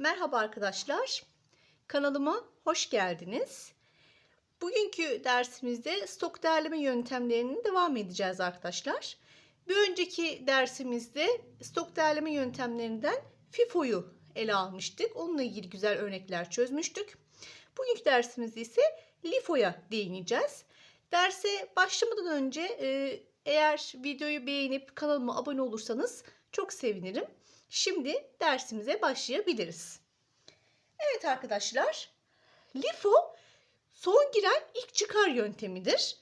Merhaba arkadaşlar. Kanalıma hoş geldiniz. Bugünkü dersimizde stok değerleme yöntemlerini devam edeceğiz arkadaşlar. Bir önceki dersimizde stok değerleme yöntemlerinden FIFO'yu ele almıştık. Onunla ilgili güzel örnekler çözmüştük. Bugünkü dersimizde ise LIFO'ya değineceğiz. Derse başlamadan önce e, eğer videoyu beğenip kanalıma abone olursanız çok sevinirim. Şimdi dersimize başlayabiliriz. Evet arkadaşlar, LIFO son giren ilk çıkar yöntemidir.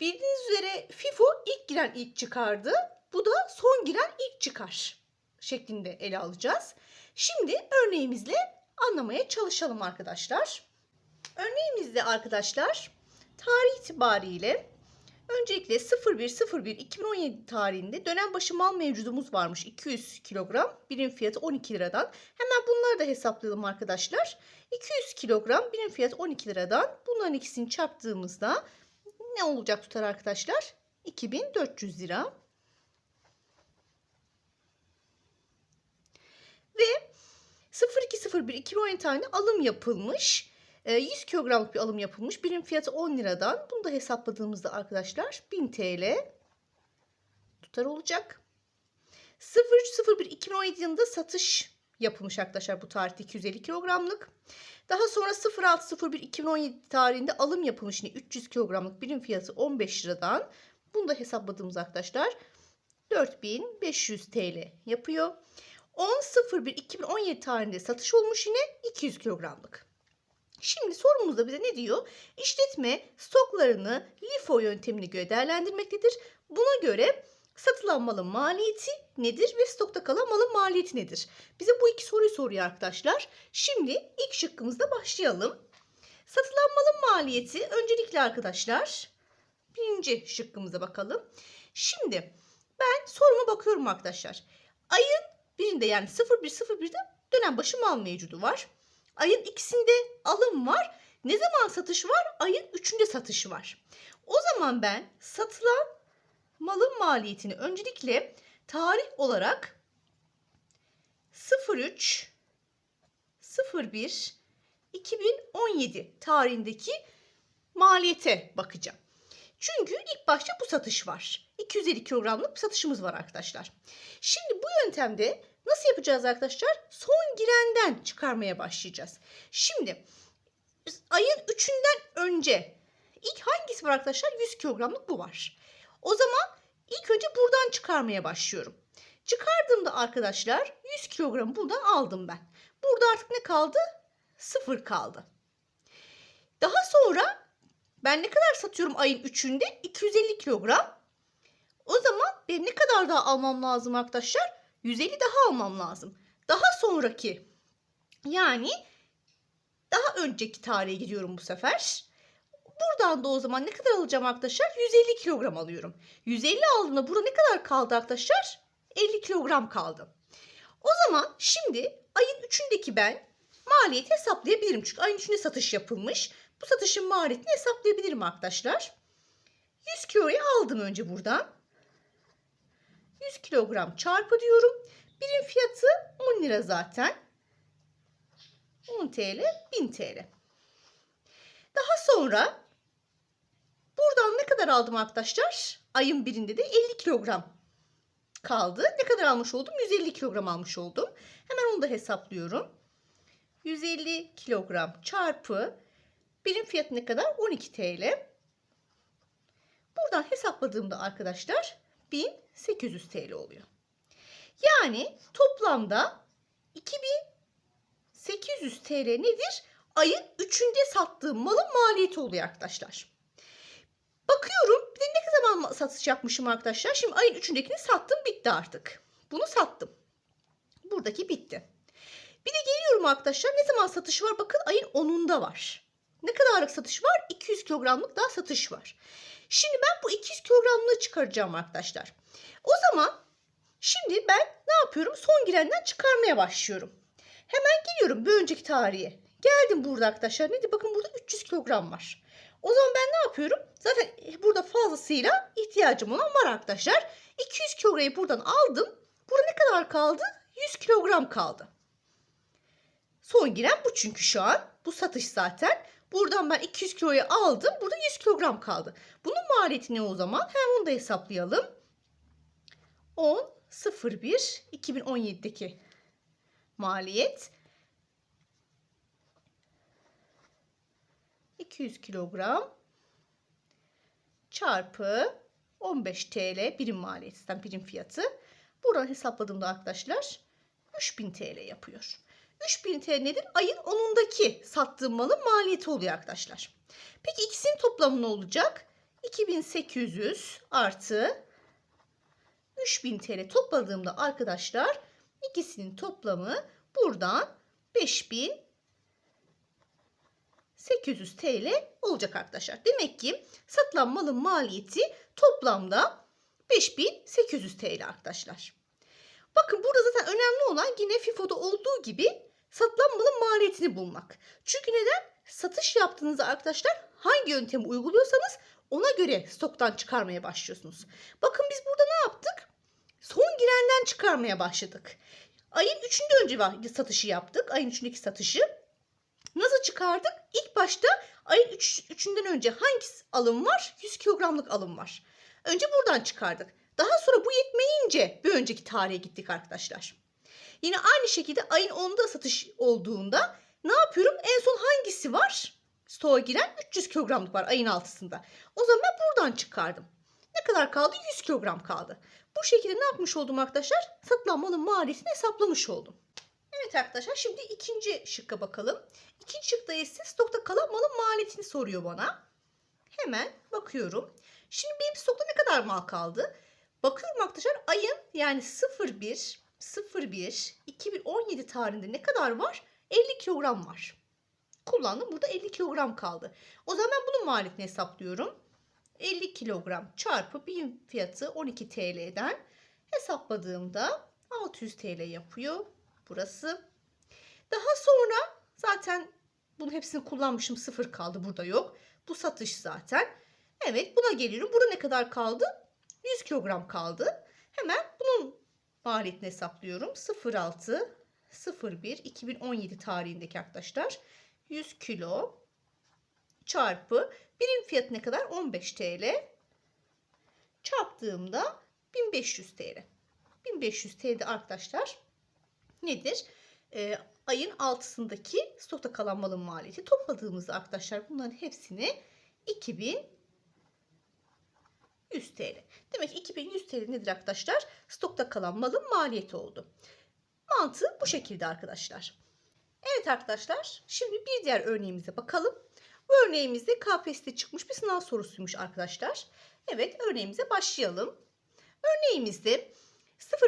Bildiğiniz üzere FIFO ilk giren ilk çıkardı. Bu da son giren ilk çıkar şeklinde ele alacağız. Şimdi örneğimizle anlamaya çalışalım arkadaşlar. Örneğimizde arkadaşlar tarih itibariyle Öncelikle 01.01.2017 tarihinde dönem başı mal mevcudumuz varmış 200 kilogram. Birim fiyatı 12 liradan. Hemen bunları da hesaplayalım arkadaşlar. 200 kilogram birim fiyatı 12 liradan. Bunların ikisini çarptığımızda ne olacak tutar arkadaşlar? 2400 lira. Ve 02.01.2017 tarihinde alım yapılmış. 100 kilogramlık bir alım yapılmış. Birim fiyatı 10 liradan. Bunu da hesapladığımızda arkadaşlar 1000 TL tutar olacak. 03.01.2017 yılında satış yapılmış arkadaşlar bu tarihte 250 kilogramlık. Daha sonra 06.01.2017 tarihinde alım yapılmış yine 300 kilogramlık birim fiyatı 15 liradan. Bunu da hesapladığımız arkadaşlar 4500 TL yapıyor. 10.01.2017 tarihinde satış olmuş yine 200 kilogramlık. Şimdi sorumuzda bize ne diyor? İşletme stoklarını LIFO yöntemine göre değerlendirmektedir. Buna göre satılan malın maliyeti nedir ve stokta kalan malın maliyeti nedir? Bize bu iki soruyu soruyor arkadaşlar. Şimdi ilk şıkkımızda başlayalım. Satılan malın maliyeti öncelikle arkadaşlar birinci şıkkımıza bakalım. Şimdi ben soruma bakıyorum arkadaşlar. Ayın birinde yani 0101'de dönem başı mal mevcudu var. Ayın ikisinde alım var. Ne zaman satış var? Ayın üçünde satış var. O zaman ben satılan malın maliyetini öncelikle tarih olarak 03 01 2017 tarihindeki maliyete bakacağım. Çünkü ilk başta bu satış var. 250 kilogramlık satışımız var arkadaşlar. Şimdi bu yöntemde nasıl yapacağız arkadaşlar? Son girenden çıkarmaya başlayacağız. Şimdi ayın 3'ünden önce ilk hangisi var arkadaşlar? 100 kilogramlık bu var. O zaman ilk önce buradan çıkarmaya başlıyorum. Çıkardığımda arkadaşlar 100 kilogram buradan aldım ben. Burada artık ne kaldı? Sıfır kaldı. Daha sonra ben ne kadar satıyorum ayın 3'ünde? 250 kilogram. O zaman benim ne kadar daha almam lazım arkadaşlar? 150 daha almam lazım. Daha sonraki yani daha önceki tarihe gidiyorum bu sefer. Buradan da o zaman ne kadar alacağım arkadaşlar? 150 kilogram alıyorum. 150 aldığımda burada ne kadar kaldı arkadaşlar? 50 kilogram kaldı. O zaman şimdi ayın 3'ündeki ben maliyeti hesaplayabilirim. Çünkü ayın 3'ünde satış yapılmış. Bu satışın maliyetini hesaplayabilirim arkadaşlar. 100 kiloyu aldım önce buradan. 100 kilogram çarpı diyorum. Birim fiyatı 10 lira zaten. 10 TL 1000 TL. Daha sonra buradan ne kadar aldım arkadaşlar? Ayın birinde de 50 kilogram kaldı. Ne kadar almış oldum? 150 kilogram almış oldum. Hemen onu da hesaplıyorum. 150 kilogram çarpı birim fiyatı ne kadar? 12 TL. Buradan hesapladığımda arkadaşlar 1800 TL oluyor. Yani toplamda 2800 TL nedir? Ayın 3'ünde sattığım malın maliyeti oluyor arkadaşlar. Bakıyorum bir de ne zaman satış yapmışım arkadaşlar. Şimdi ayın 3'ündekini sattım bitti artık. Bunu sattım. Buradaki bitti. Bir de geliyorum arkadaşlar ne zaman satış var? Bakın ayın 10'unda var. Ne kadarlık satış var? 200 kilogramlık daha satış var. Şimdi ben bu 200 kilogramlığı çıkaracağım arkadaşlar. O zaman şimdi ben ne yapıyorum? Son girenden çıkarmaya başlıyorum. Hemen geliyorum bir önceki tarihe. Geldim burada arkadaşlar. Neydi? Bakın burada 300 kilogram var. O zaman ben ne yapıyorum? Zaten burada fazlasıyla ihtiyacım olan var arkadaşlar. 200 kilogramı buradan aldım. Burada ne kadar kaldı? 100 kilogram kaldı. Son giren bu çünkü şu an. Bu satış zaten. Buradan ben 200 kiloyu aldım. Burada 100 kilogram kaldı. Bunun maliyeti ne o zaman? Hemen onu da hesaplayalım. 10 01 2017'deki maliyet 200 kilogram çarpı 15 TL birim maliyetinden birim fiyatı. Buradan hesapladığımda arkadaşlar 3000 TL yapıyor. 3000 TL? Ayın 10'undaki sattığım malın maliyeti oluyor arkadaşlar. Peki ikisinin toplamı ne olacak? 2800 artı 3000 TL topladığımda arkadaşlar ikisinin toplamı buradan 5800 TL olacak arkadaşlar. Demek ki satılan malın maliyeti toplamda 5800 TL arkadaşlar. Bakın burada zaten önemli olan yine FIFO'da olduğu gibi satılan malın maliyetini bulmak. Çünkü neden? Satış yaptığınızda arkadaşlar hangi yöntemi uyguluyorsanız ona göre stoktan çıkarmaya başlıyorsunuz. Bakın biz burada ne yaptık? Son girenden çıkarmaya başladık. Ayın 3'ünde önce satışı yaptık. Ayın 3'ündeki satışı. Nasıl çıkardık? İlk başta ayın 3, 3'ünden önce hangi alım var? 100 kilogramlık alım var. Önce buradan çıkardık. Daha sonra bu yetmeyince bir önceki tarihe gittik arkadaşlar. Yine aynı şekilde ayın 10'unda satış olduğunda ne yapıyorum? En son hangisi var? Stoğa giren 300 kilogramlık var ayın altısında. O zaman ben buradan çıkardım. Ne kadar kaldı? 100 kilogram kaldı. Bu şekilde ne yapmış oldum arkadaşlar? Satılan malın maliyetini hesaplamış oldum. Evet arkadaşlar şimdi ikinci şıkka bakalım. İkinci şıkta ise stokta kalan malın maliyetini soruyor bana. Hemen bakıyorum. Şimdi benim stokta ne kadar mal kaldı? Bakıyorum arkadaşlar ayın yani 01 01 2017 tarihinde ne kadar var? 50 kilogram var. Kullandım. Burada 50 kilogram kaldı. O zaman ben bunun maliyetini hesaplıyorum. 50 kilogram çarpı birim fiyatı 12 TL'den hesapladığımda 600 TL yapıyor burası. Daha sonra zaten bunun hepsini kullanmışım sıfır kaldı burada yok. Bu satış zaten. Evet buna geliyorum. Burada ne kadar kaldı? 100 kilogram kaldı. Hemen maliyetini hesaplıyorum. 06 01 2017 tarihindeki arkadaşlar 100 kilo çarpı birim fiyatı ne kadar? 15 TL çarptığımda 1500 TL. 1500 TL'de arkadaşlar nedir? Ee, ayın altısındaki stokta kalan malın maliyeti topladığımızda arkadaşlar bunların hepsini 2100 TL. Demek ki 2100 TL nedir arkadaşlar? Stokta kalan malın maliyeti oldu. Mantığı bu şekilde arkadaşlar. Evet arkadaşlar şimdi bir diğer örneğimize bakalım. Bu örneğimizde KPSS'de çıkmış bir sınav sorusuymuş arkadaşlar. Evet örneğimize başlayalım. Örneğimizde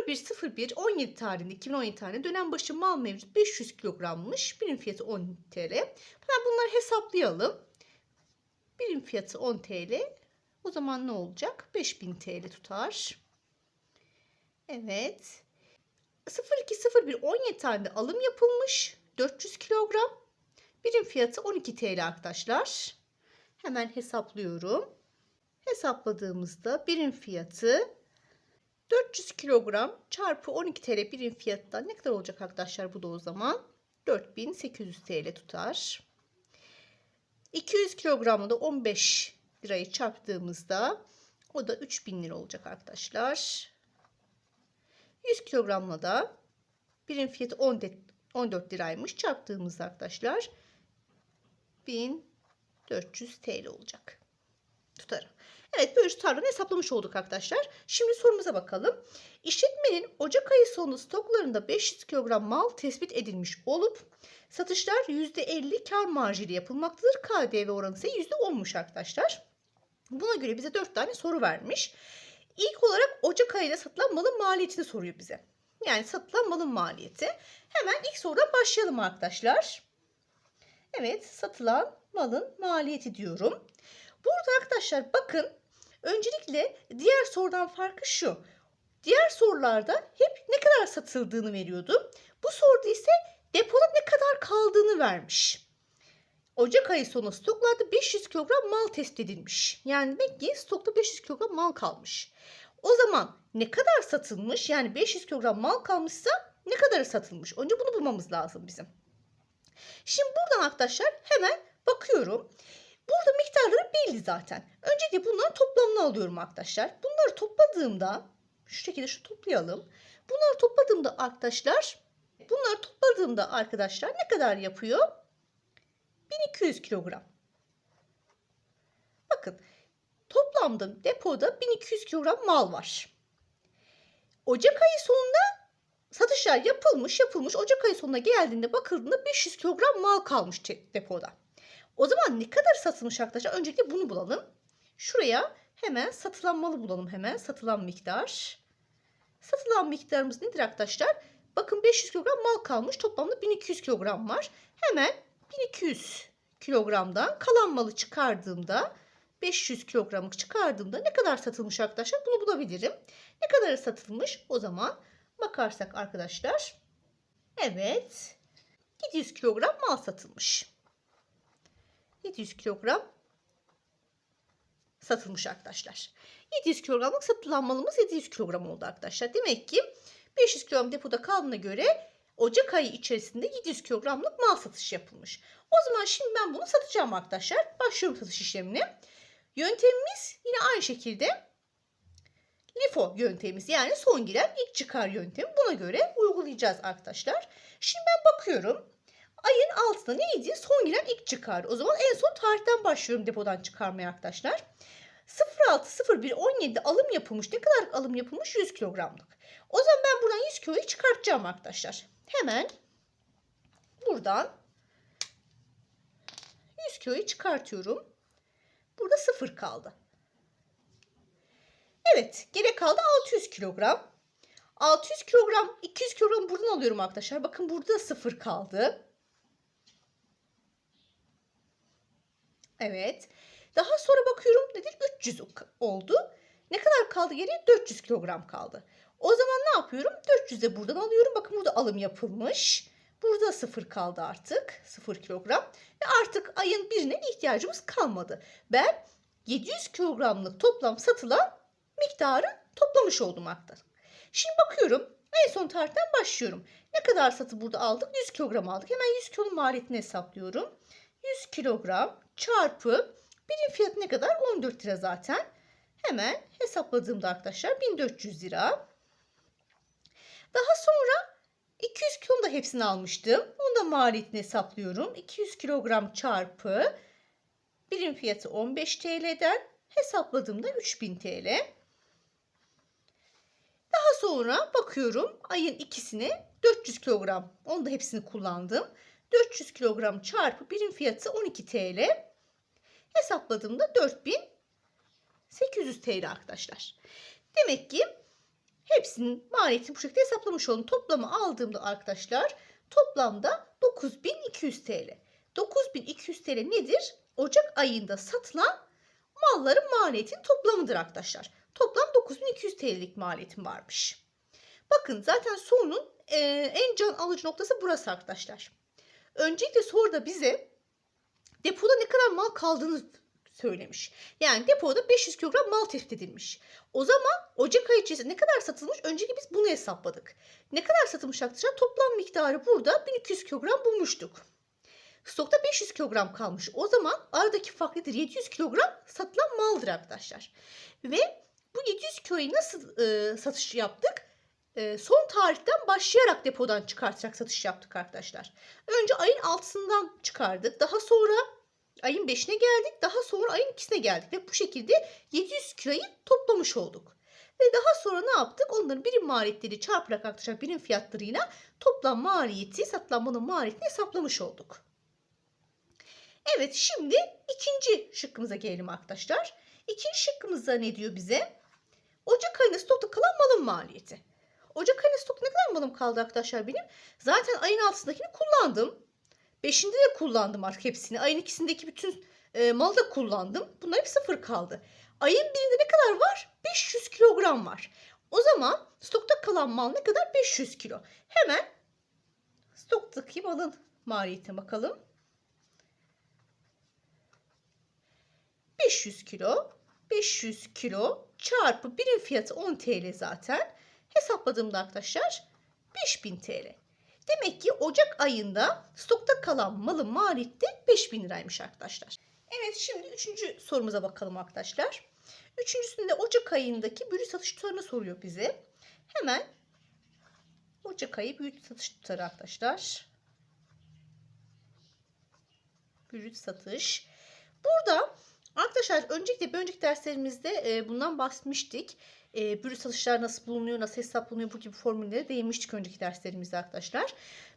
0101 17 tarihinde 2017 tarihinde dönem başı mal mevcut 500 kilogrammış. Birim fiyatı 10 TL. Hemen bunları hesaplayalım. Birim fiyatı 10 TL. O zaman ne olacak? 5000 TL tutar. Evet. 0201 17 tarihinde alım yapılmış. 400 kilogram. Birim fiyatı 12 TL arkadaşlar. Hemen hesaplıyorum. Hesapladığımızda birim fiyatı 400 kilogram çarpı 12 TL birim fiyattan ne kadar olacak arkadaşlar bu da o zaman? 4800 TL tutar. 200 kilogramla da 15 lirayı çarptığımızda o da 3000 lira olacak arkadaşlar. 100 kilogramla da birim fiyatı 14 liraymış. Çarptığımızda arkadaşlar 1400 TL olacak. Tutarım. Evet böyle tutarlarını hesaplamış olduk arkadaşlar. Şimdi sorumuza bakalım. İşletmenin Ocak ayı sonu stoklarında 500 kilogram mal tespit edilmiş olup satışlar %50 kar marjıyla yapılmaktadır. KDV oranı ise %10'muş arkadaşlar. Buna göre bize 4 tane soru vermiş. İlk olarak Ocak ayında satılan malın maliyetini soruyor bize. Yani satılan malın maliyeti. Hemen ilk sorudan başlayalım arkadaşlar. Evet satılan malın maliyeti diyorum. Burada arkadaşlar bakın öncelikle diğer sorudan farkı şu. Diğer sorularda hep ne kadar satıldığını veriyordu. Bu soruda ise depoda ne kadar kaldığını vermiş. Ocak ayı sonu stoklarda 500 kilogram mal tespit edilmiş. Yani demek ki stokta 500 kilogram mal kalmış. O zaman ne kadar satılmış yani 500 kilogram mal kalmışsa ne kadarı satılmış? Önce bunu bulmamız lazım bizim. Şimdi buradan arkadaşlar hemen bakıyorum. Burada miktarları belli zaten. Öncelikle bunların toplamını alıyorum arkadaşlar. Bunları topladığımda şu şekilde şu toplayalım. Bunları topladığımda arkadaşlar bunları topladığımda arkadaşlar ne kadar yapıyor? 1200 kilogram. Bakın toplamda depoda 1200 kilogram mal var. Ocak ayı sonunda satışlar yapılmış yapılmış. Ocak ayı sonuna geldiğinde bakıldığında 500 kilogram mal kalmış depoda. O zaman ne kadar satılmış arkadaşlar? Öncelikle bunu bulalım. Şuraya hemen satılan malı bulalım hemen. Satılan miktar. Satılan miktarımız nedir arkadaşlar? Bakın 500 kilogram mal kalmış. Toplamda 1200 kilogram var. Hemen 1200 kilogramdan kalan malı çıkardığımda 500 kilogramlık çıkardığımda ne kadar satılmış arkadaşlar? Bunu bulabilirim. Ne kadar satılmış? O zaman bakarsak arkadaşlar. Evet. 700 kilogram mal satılmış. 700 kilogram satılmış arkadaşlar. 700 kilogramlık satılan malımız 700 kilogram oldu arkadaşlar. Demek ki 500 kilogram depoda kaldığına göre Ocak ayı içerisinde 700 kilogramlık mal satış yapılmış. O zaman şimdi ben bunu satacağım arkadaşlar. Başlıyorum satış işlemine. Yöntemimiz yine aynı şekilde LIFO yöntemimiz yani son giren ilk çıkar yöntemi. Buna göre uygulayacağız arkadaşlar. Şimdi ben bakıyorum. Ayın altında neydi? Son giren ilk çıkar. O zaman en son tarihten başlıyorum depodan çıkarmaya arkadaşlar. 06.01.17'de alım yapılmış. Ne kadar alım yapılmış? 100 kilogramlık. O zaman ben buradan 100 kiloyu çıkartacağım arkadaşlar. Hemen buradan 100 kiloyu çıkartıyorum. Burada 0 kaldı. Evet, geri kaldı 600 kilogram. 600 kilogram, 200 kilogram buradan alıyorum arkadaşlar. Bakın burada 0 kaldı. Evet. Daha sonra bakıyorum nedir? 300 oldu. Ne kadar kaldı geriye? 400 kilogram kaldı. O zaman ne yapıyorum? 400'de buradan alıyorum. Bakın burada alım yapılmış. Burada sıfır kaldı artık. Sıfır kilogram. Ve artık ayın birine ihtiyacımız kalmadı. Ben 700 kilogramlık toplam satılan miktarı toplamış oldum aktar. Şimdi bakıyorum. En son tarihten başlıyorum. Ne kadar satı burada aldık? 100 kilogram aldık. Hemen 100 kilonun maliyetini hesaplıyorum. 100 kilogram çarpı birim fiyatı ne kadar? 14 lira zaten. Hemen hesapladığımda arkadaşlar 1400 lira. Daha sonra 200 kilonun da hepsini almıştım. Onu da maliyetini hesaplıyorum. 200 kilogram çarpı birim fiyatı 15 TL'den hesapladığımda 3000 TL. Daha sonra bakıyorum ayın ikisini 400 kilogram. Onu da hepsini kullandım. 400 kilogram çarpı birim fiyatı 12 TL. Hesapladığımda 4800 TL arkadaşlar. Demek ki hepsinin maliyetini bu şekilde hesaplamış oldum. Toplamı aldığımda arkadaşlar toplamda 9200 TL. 9200 TL nedir? Ocak ayında satılan malların maliyetinin toplamıdır arkadaşlar. Toplam 9200 TL'lik maliyetim varmış. Bakın zaten sorunun e, en can alıcı noktası burası arkadaşlar. Öncelikle soruda bize depoda ne kadar mal kaldığını söylemiş. Yani depoda 500 kilogram mal tespit edilmiş. O zaman Ocak ayı içerisinde ne kadar satılmış? Öncelikle biz bunu hesapladık. Ne kadar satılmış arkadaşlar? Toplam miktarı burada 1200 kilogram bulmuştuk. Stokta 500 kilogram kalmış. O zaman aradaki fark nedir? 700 kilogram satılan maldır arkadaşlar. Ve bu 700 kiloyu nasıl e, satış yaptık? E, son tarihten başlayarak depodan çıkartarak satış yaptık arkadaşlar. Önce ayın 6'sından çıkardık. Daha sonra ayın 5'ine geldik. Daha sonra ayın 2'sine geldik. Ve bu şekilde 700 kiloyu toplamış olduk. Ve daha sonra ne yaptık? Onların birim maliyetleri çarparak arkadaşlar birim fiyatlarıyla toplam maliyeti, satılan malın maliyetini hesaplamış olduk. Evet şimdi ikinci şıkkımıza gelelim arkadaşlar. İkinci şıkkımızda ne diyor bize? Ocak ayında stokta kalan malın maliyeti. Ocak ayında stokta ne kadar malım kaldı arkadaşlar benim? Zaten ayın altındakini kullandım. Beşinde de kullandım artık hepsini. Ayın ikisindeki bütün e, malı da kullandım. Bunlar hep sıfır kaldı. Ayın birinde ne kadar var? 500 kilogram var. O zaman stokta kalan mal ne kadar? 500 kilo. Hemen stoktaki malın maliyetine bakalım. 500 kilo 500 kilo çarpı birim fiyatı 10 TL zaten. Hesapladığımda arkadaşlar 5000 TL. Demek ki Ocak ayında stokta kalan malın maliyeti de 5000 liraymış arkadaşlar. Evet şimdi üçüncü sorumuza bakalım arkadaşlar. Üçüncüsünde Ocak ayındaki brüt satış tutarını soruyor bize. Hemen Ocak ayı brüt satış tutarı arkadaşlar. Brüt satış. Burada arkadaşlar öncelikle bir önceki derslerimizde e, bundan bahsetmiştik. E, brüt satışlar nasıl bulunuyor, nasıl hesaplanıyor bu gibi formüllere değinmiştik önceki derslerimizde arkadaşlar.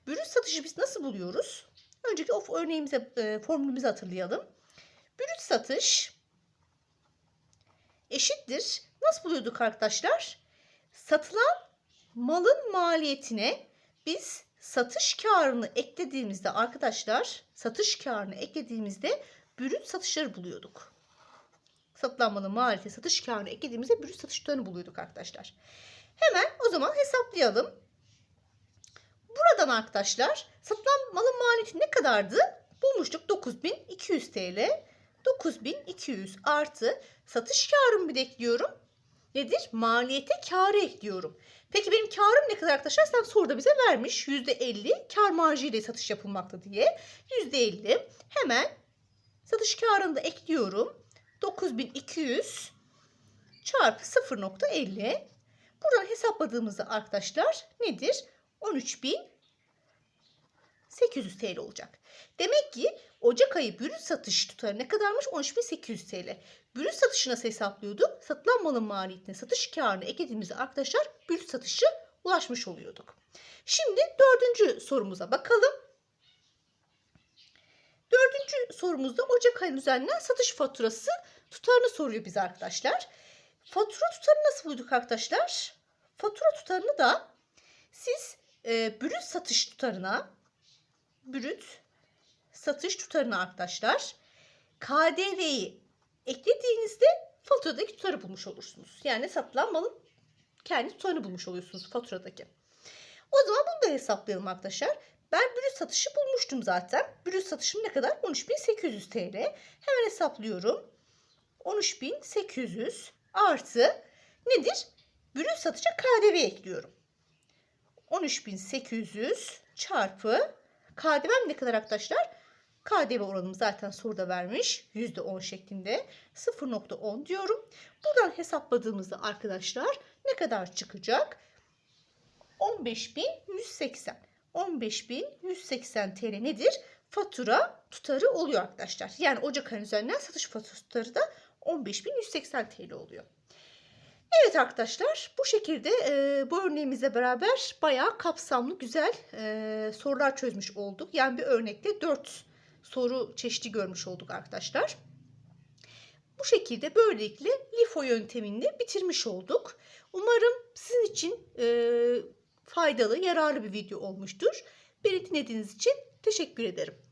Brüt satışı biz nasıl buluyoruz? Öncelikle o örneğimize, e, formülümüzü hatırlayalım. Brüt satış eşittir. Nasıl buluyorduk arkadaşlar? Satılan malın maliyetine biz satış karını eklediğimizde arkadaşlar satış karını eklediğimizde brüt satışları buluyorduk. Satılan malın maliyeti satış karını eklediğimizde brüt satış tutarını buluyorduk arkadaşlar. Hemen o zaman hesaplayalım. Buradan arkadaşlar satılan malın maliyeti ne kadardı? Bulmuştuk 9200 TL. 9200 artı satış karımı bir de ekliyorum. Nedir? Maliyete karı ekliyorum. Peki benim karım ne kadar arkadaşlar? Sen soruda bize vermiş. %50 kar marjı ile satış yapılmakta diye. %50 hemen satış karını da ekliyorum. 9200 çarpı 0.50 Buradan hesapladığımızda arkadaşlar nedir? 13.800 TL olacak. Demek ki Ocak ayı brüt satış tutarı ne kadarmış? 13.800 TL. Brüt satışı nasıl hesaplıyorduk? Satılan malın maliyetine satış karını eklediğimizde arkadaşlar brüt satışa ulaşmış oluyorduk. Şimdi dördüncü sorumuza bakalım. Dördüncü sorumuzda Ocak ayı düzenlenen satış faturası tutarını soruyor bize arkadaşlar. Fatura tutarını nasıl bulduk arkadaşlar? Fatura tutarını da siz e, brüt satış tutarına brüt satış tutarına arkadaşlar KDV'yi eklediğinizde faturadaki tutarı bulmuş olursunuz. Yani satılan malın kendi tutarını bulmuş oluyorsunuz faturadaki. O zaman bunu da hesaplayalım arkadaşlar. Ben brüt satışı bulmuştum zaten. Brüt satışım ne kadar? 13.800 TL. Hemen hesaplıyorum. 13.800 artı nedir? Brüt satışa KDV ekliyorum. 13.800 çarpı KDV ne kadar arkadaşlar? KDV oranım zaten soruda vermiş. %10 şeklinde. 0.10 diyorum. Buradan hesapladığımızda arkadaşlar ne kadar çıkacak? 15.180. 15.180 TL nedir? Fatura tutarı oluyor arkadaşlar. Yani Ocak ayı üzerinden satış faturası tutarı da 15.180 TL oluyor. Evet arkadaşlar bu şekilde e, bu örneğimizle beraber bayağı kapsamlı güzel e, sorular çözmüş olduk. Yani bir örnekte 4 soru çeşidi görmüş olduk arkadaşlar. Bu şekilde böylelikle LIFO yöntemini bitirmiş olduk. Umarım sizin için e, faydalı, yararlı bir video olmuştur. Beni dinlediğiniz için teşekkür ederim.